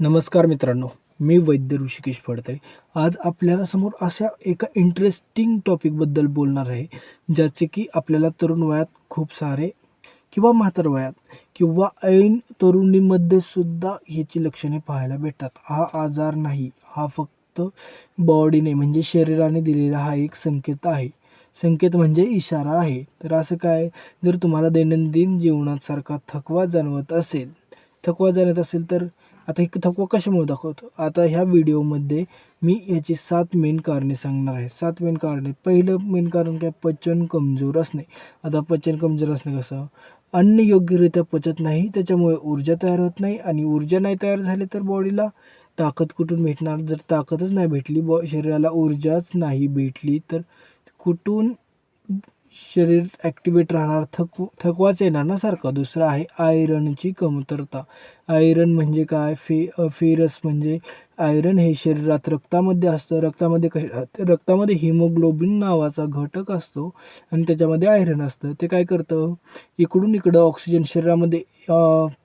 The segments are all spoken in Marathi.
नमस्कार मित्रांनो मी वैद्य ऋषिकेश फडतरे. आज आपल्याला समोर अशा एका इंटरेस्टिंग टॉपिकबद्दल बोलणार आहे ज्याचे की आपल्याला तरुण वयात खूप सारे किंवा म्हातार वयात किंवा ऐन तरुणीमध्ये सुद्धा ह्याची लक्षणे पाहायला भेटतात. हा आजार नाही हा फक्त बॉडीने म्हणजे शरीराने दिलेला हा एक संकेत आहे. संकेत म्हणजे इशारा आहे. तर असं काय? जर तुम्हाला दैनंदिन जीवनात सारखा थकवा जाणवत असेल थकवा जाणवत असेल तर आता एक थकवा कशामुळे दाखवतो? आता ह्या व्हिडिओमध्ये मी याची सात मेन कारणे सांगणार आहे. सात मेन कारणे. पहिलं मेन कारण काय? पचन कमजोर असणे. आता पचन कमजोर असणे कसं? अन्न योग्यरित्या पचत नाही त्याच्यामुळे ऊर्जा तयार होत नाही आणि ऊर्जा नाही तयार झाली तर बॉडीला ताकद कुठून भेटणार? जर ताकदच नाही भेटली बॉ शरीराला ऊर्जाच नाही भेटली तर कुठून शरीर ॲक्टिवेट राहणार थक थकवाच येणार ना सारखं. दुसरं आहे आयरनची कमतरता. आयरन म्हणजे काय? फे फेरस म्हणजे आयरन हे शरीरात रक्तामध्ये असतं. रक्तामध्ये कश रक्तामध्ये हिमोग्लोबिन नावाचा घटक असतो आणि त्याच्यामध्ये आयरन असतं. ते काय करतं? इकडून इकडं ऑक्सिजन शरीरामध्ये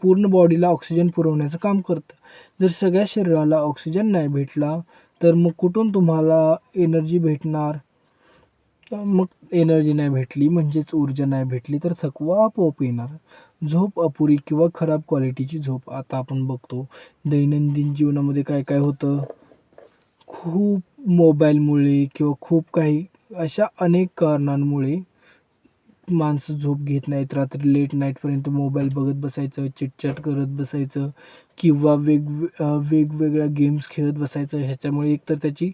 पूर्ण बॉडीला ऑक्सिजन पुरवण्याचं काम करतं. जर सगळ्या शरीराला ऑक्सिजन नाही भेटला तर मग कुठून तुम्हाला एनर्जी भेटणार? मग एनर्जी नाही भेटली म्हणजेच ऊर्जा नाही भेटली तर थकवा आपोआप येणार. झोप अपुरी किंवा खराब क्वालिटीची झोप आता आपण बघतो. दैनंदिन जीवनामध्ये काय काय होतं? खूप मोबाईलमुळे किंवा खूप काही अशा अनेक कारणांमुळे माणसं झोप घेत नाहीत. रात्री लेट नाईटपर्यंत मोबाईल बघत बसायचं चिटचॅट करत बसायचं किंवा वेग वेगवेगळ्या गेम्स खेळत बसायचं. ह्याच्यामुळे एकतर त्याची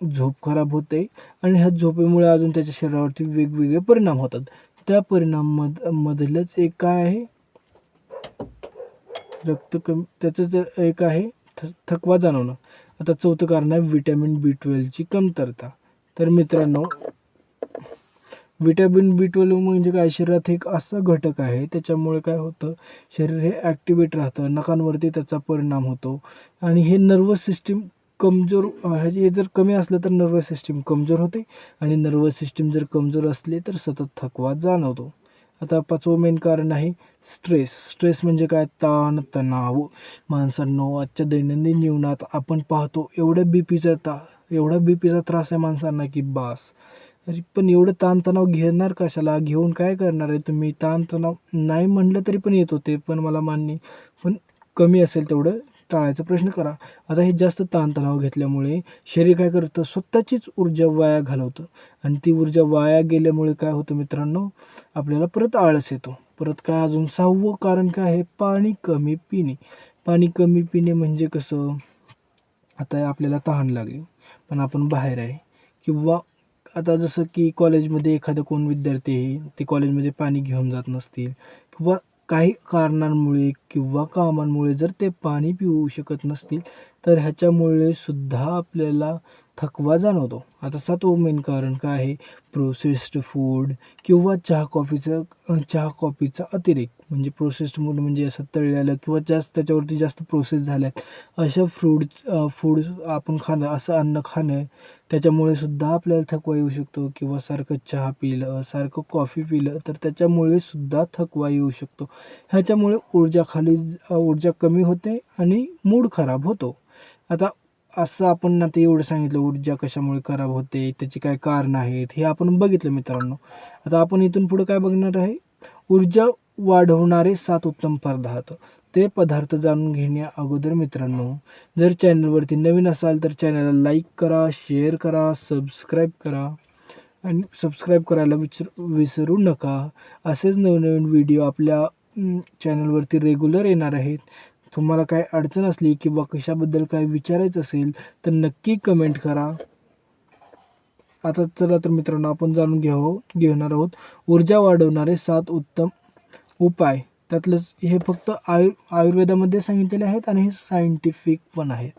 झोप खराब होते आणि ह्या झोपेमुळे अजून त्याच्या शरीरावरती वेगवेगळे परिणाम होतात. त्या परिणाममध मधलंच एक काय आहे. रक्त कमी त्याचंच एक आहे. थ थकवा जाणवणं. आता चौथं कारण आहे विटॅमिन बी ट्वेल्वची कमतरता. तर मित्रांनो विटॅमिन बी ट्वेल्व म्हणजे काय? शरीरात एक असा घटक आहे. त्याच्यामुळे काय होतं? शरीर हे ॲक्टिवेट राहतं. नखांवरती त्याचा परिणाम होतो. आणि हे नर्वस सिस्टीम कमजोर हे जर कमी असलं तर नर्वस सिस्टीम कमजोर होते आणि नर्वस सिस्टीम जर कमजोर असली तर सतत थकवा जाणवतो. आता पाचवं मेन कारण आहे स्ट्रेस स्ट्रेस म्हणजे काय? ताण तणाव माणसांनो आजच्या दैनंदिन जीवनात आपण पाहतो एवढ्या बी पीचा ता एवढा बी पीचा त्रास आहे माणसांना की बास. तरी पण एवढं ताणतणाव घेणार कशाला? घेऊन काय करणार आहे तुम्ही? ताणतणाव नाही म्हणलं तरी पण येत होते पण मला मान्य पण कमी असेल तेवढं टाळायचा प्रश्न करा. आता हे जास्त ताणतणाव घेतल्यामुळे शरीर काय करतं? स्वतःचीच ऊर्जा वाया घालवतं. आणि ती ऊर्जा वाया गेल्यामुळे काय होतं मित्रांनो? आपल्याला परत आळस येतो. परत काय अजून सहावं कारण काय आहे? पाणी कमी पिणे. पाणी कमी पिणे म्हणजे कसं? आता आपल्याला तहान लागली. पण आपण बाहेर आहे. किंवा आता जसं की कॉलेजमध्ये एखादं कोण विद्यार्थी आहे ते कॉलेजमध्ये पाणी घेऊन जात नसतील. किंवा काही कारणांमुळे किंवा कामांमुळे जर ते पाणी पिऊ शकत नसतील तर ह्याच्यामुळे सुद्धा आपल्याला थकवा जाणवतो. आता सातवं मेन कारण काय आहे? प्रोसेस्ड फूड किंवा चहा कॉफीचं चहा कॉफीचा अतिरेक. म्हणजे प्रोसेस्ड फूड म्हणजे असं तळलेलं किंवा जास्त त्याच्यावरती जास्त प्रोसेस झाल्या अशा फ्रूड फूड आपण खाणं असं अन्न खाणं त्याच्यामुळे सुद्धा आपल्याला थकवा येऊ शकतो. किंवा सारखं चहा पिलं सारखं कॉफी पिलं तर त्याच्यामुळे सुद्धा थकवा येऊ शकतो. ह्याच्यामुळे ऊर्जा खाली ऊर्जा कमी होते आणि मूड खराब होतो. आता असं आपण आता एवढं सांगितलं ऊर्जा कशामुळे खराब होते त्याची काय कारणं आहेत हे आपण बघितलं मित्रांनो. आता आपण इथून पुढं काय बघणार आहे? ऊर्जा वाढवणारे सात उत्तम पदार्थ. ते पदार्थ जाणून घेण्या अगोदर मित्रांनो जर चॅनलवरती नवीन असाल तर चॅनलला लाईक करा शेअर करा सबस्क्राईब करा आणि सबस्क्राईब करायला विसर विसरू नका. असेच नवनवीन व्हिडिओ आपल्या चॅनलवरती रेग्युलर येणार आहेत. तुम्हाला काय अडचण असली किंवा कशाबद्दल काय विचारायचं असेल तर नक्की कमेंट करा. आता चला तर मित्रांनो आपण जाणून घेऊ घेणार आहोत. ऊर्जा वाढवणारे सात उत्तम उपाय. त्यातलंच हे फक्त आयु आयुर्वेदामध्ये सांगितलेले आहेत आणि हे सायंटिफिक पण आहेत.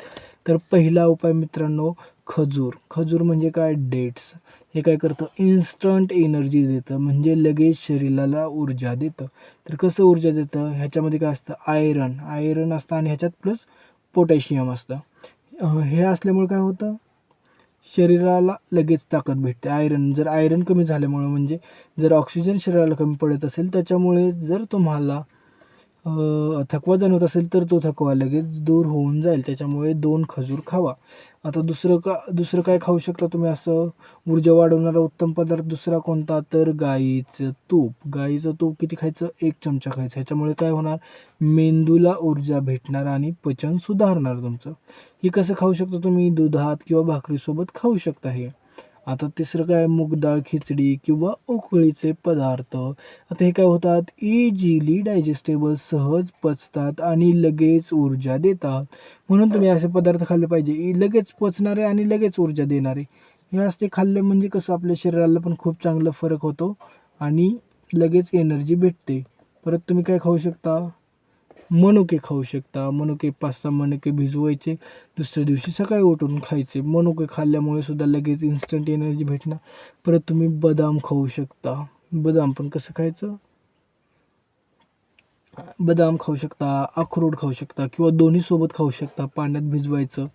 तर पहिला उपाय मित्रांनो खजूर. खजूर म्हणजे काय? डेट्स. हे काय करतं? इन्स्टंट एनर्जी देतं. म्हणजे लगेच शरीराला ऊर्जा देतं. तर कसं ऊर्जा देतं? ह्याच्यामध्ये काय असतं? आयरन. आयरन असतं आणि ह्याच्यात प्लस पोटॅशियम असतं. हे असल्यामुळे काय होतं? शरीराला लगेच ताकद भेटते. आयरन. जर आयरन कमी झाल्यामुळे म्हणजे जर ऑक्सिजन शरीराला कमी पडत असेल त्याच्यामुळे जर तुम्हाला थकवा जाणवत असेल तर तो थकवा लगेच दूर होऊन जाईल. त्याच्यामुळे दोन खजूर खावा. आता दुसरं का दुसरं काय खाऊ शकता तुम्ही असं? ऊर्जा वाढवणारा उत्तम पदार्थ दुसरा कोणता? तर गाईचं तूप. गाईचं तूप किती खायचं? एक चमचा खायचं. ह्याच्यामुळे काय होणार? मेंदूला ऊर्जा भेटणार आणि पचन सुधारणार तुमचं. हे कसं खाऊ शकता तुम्ही? दुधात किंवा भाकरीसोबत खाऊ शकता हे. आता तिसरं काय मूग डाळ खिचडी किंवा उकळीचे पदार्थ. आता हे काय होतात? इजिली डायजेस्टेबल सहज पचतात आणि लगेच ऊर्जा देतात. म्हणून तुम्ही असे पदार्थ खाल्ले पाहिजे. लगेच पचणारे आणि लगेच ऊर्जा देणारे. हे असते खाल्ले म्हणजे कसं? आपल्या शरीराला पण खूप चांगला फरक होतो आणि लगेच एनर्जी भेटते. परत तुम्ही काय खाऊ शकता? मनुके खाऊ शकता. मनुके पाच सहा मनुके भिजवायचे. दुसऱ्या दिवशी सकाळी उठून खायचे. मनुके खाल्ल्यामुळे सुद्धा लगेच इन्स्टंट एनर्जी भेटणार. परत तुम्ही बदाम खाऊ शकता. बदाम पण कसं खायचं? बदाम खाऊ शकता अक्रोड खाऊ शकता किंवा दोन्ही सोबत खाऊ शकता पाण्यात भिजवायचं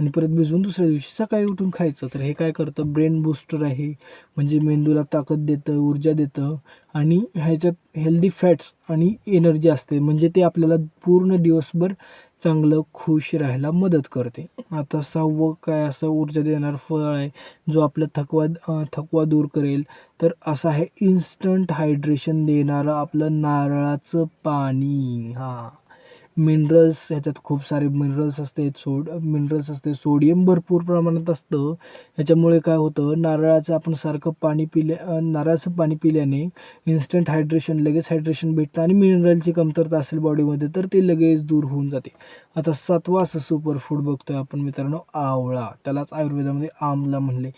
आणि परत भिजवून दुसऱ्या दिवशी सकाळी उठून खायचं. तर हे काय करतं? ब्रेन बूस्टर आहे. म्हणजे मेंदूला ताकद देतं ऊर्जा देतं आणि ह्याच्यात हेल्दी फॅट्स आणि एनर्जी असते. म्हणजे ते आपल्याला पूर्ण दिवसभर चांगलं खुश राहायला मदत करते. आता सहावं काय असं ऊर्जा देणारं फळ आहे जो आपला थकवा थकवा दूर करेल. तर असं आहे इन्स्टंट हायड्रेशन देणारं आपलं नारळाचं पाणी. हां. मिनरल्स ह्याच्यात खूप सारे मिनरल्स असते सोड मिनरल्स असते सोडियम भरपूर प्रमाणात असतं. ह्याच्यामुळे काय होतं नारळाचं आपण सारखं पाणी पिल्या नारळाचं पाणी पिल्याने इन्स्टंट हायड्रेशन लगेच हायड्रेशन भेटतं आणि मिनरलची कमतरता असेल बॉडीमध्ये तर ते लगेच दूर होऊन जाते. आता सातवा असं सुपर फूड बघतोय आपण मित्रांनो आवळा. त्यालाच आयुर्वेदामध्ये आमला म्हणले.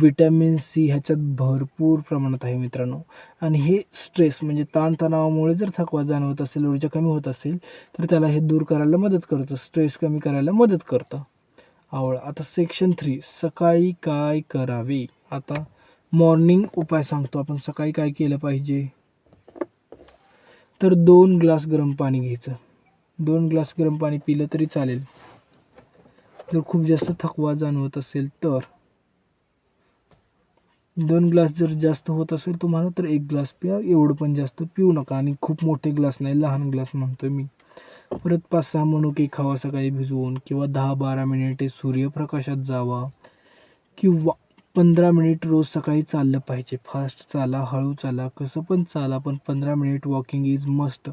विटॅमिन सी ह्याच्यात भरपूर प्रमाणात आहे मित्रांनो. आणि हे स्ट्रेस म्हणजे ताणतणावामुळे जर थकवा जाणवत असेल ऊर्जा कमी होत असेल तर त्याला हे दूर करायला मदत करतं स्ट्रेस कमी करायला मदत करतं. आवड. आता सेक्शन थ्री सकाळी काय करावे? आता मॉर्निंग उपाय सांगतो. आपण सकाळी काय केलं पाहिजे? तर दोन ग्लास गरम पाणी घ्यायचं. दोन ग्लास गरम पाणी पिलं तरी चालेल. जर खूप जास्त थकवा जाणवत असेल तर? दोन ग्लास जर जास्त होत असेल तुम्हाला तर एक ग्लास प्या. एवढं पण जास्त पिऊ नका. आणि खूप मोठे ग्लास नाही लहान ग्लास म्हणतोय मी. परत पाच सहा मनुके खावा सकाळी भिजवून किंवा दहा बारा मिनिटे सूर्यप्रकाशात जावा किंवा पंधरा मिनिट रोज सकाळी चाललं पाहिजे. फास्ट चाला हळू चाला कसं पण चाला पण पंधरा मिनिट वॉकिंग इज मस्ट.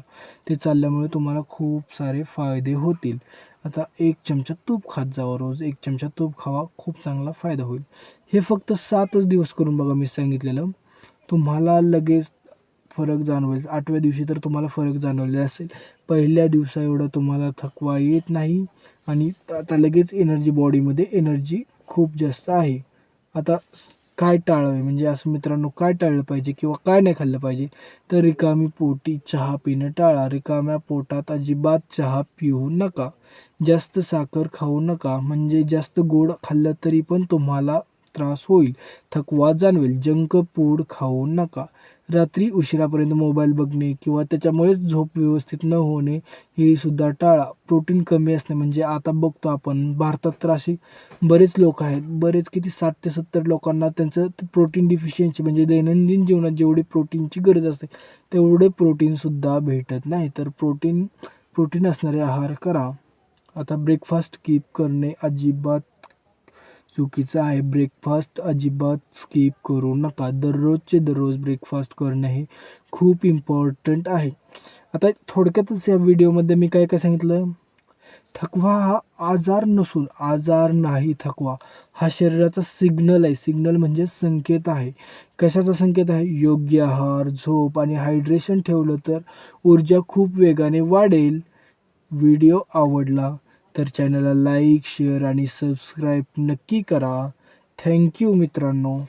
ते चालल्यामुळे तुम्हाला खूप सारे फायदे होतील. आता एक चमचा तूप खात जावा रोज. एक चमचा तूप खावा खूप चांगला फायदा होईल. हे फक्त सातच दिवस करून बघा मी सांगितलेलं. तुम्हाला लगेच फरक जाणवेल. आठव्या दिवशी तर तुम्हाला फरक जाणवलेला असेल. पहिल्या दिवसा एवढा तुम्हाला थकवा येत नाही आणि आता लगेच एनर्जी बॉडीमध्ये एनर्जी खूप जास्त आहे. आता काय टाळावे? म्हणजे असं मित्रांनो काय टाळलं पाहिजे किंवा काय नाही खाल्लं पाहिजे? तर रिकामी पोटी चहा पिणं टाळा. रिकाम्या पोटात अजिबात चहा पिऊ नका. जास्त साखर खाऊ नका. म्हणजे जास्त गोड खाल्लं तरी पण तुम्हाला त्रास होईल. थकवा जाणवेल. जंक फूड खाऊ नका. रात्री उशिरापर्यंत मोबाईल बघणे किंवा त्याच्यामुळेच झोप व्यवस्थित न होणे हे सुद्धा टाळा. प्रोटीन कमी असणे म्हणजे आता बघतो आपण भारतात तर असे बरेच लोक आहेत. बरेच किती साठ ते सत्तर लोकांना त्यांचं प्रोटीन डिफिशियन्सी म्हणजे दैनंदिन जीवनात जेवढी प्रोटीनची गरज असते तेवढे प्रोटीनसुद्धा भेटत नाही. तर प्रोटीन प्रोटीन असणारे आहार करा. आता ब्रेकफास्ट कीप करणे अजिबात चुकीचं आहे. ब्रेकफास्ट अजिबात स्किप करू नका. दररोजचे दररोज ब्रेकफास्ट करणं हे खूप इम्पॉर्टंट आहे. आता थोडक्यातच या व्हिडिओमध्ये मी काय काय सांगितलं? थकवा हा आजार नसून आजार नाही थकवा. हा शरीराचा सिग्नल आहे. सिग्नल म्हणजे संकेत आहे. कशाचा संकेत आहे? योग्य आहार झोप आणि हायड्रेशन ठेवलं तर ऊर्जा खूप वेगाने वाढेल. व्हिडिओ आवडला तर चॅनलला लाईक शेअर आणि सबस्क्राईब नक्की करा. थँक्यू मित्रांनो.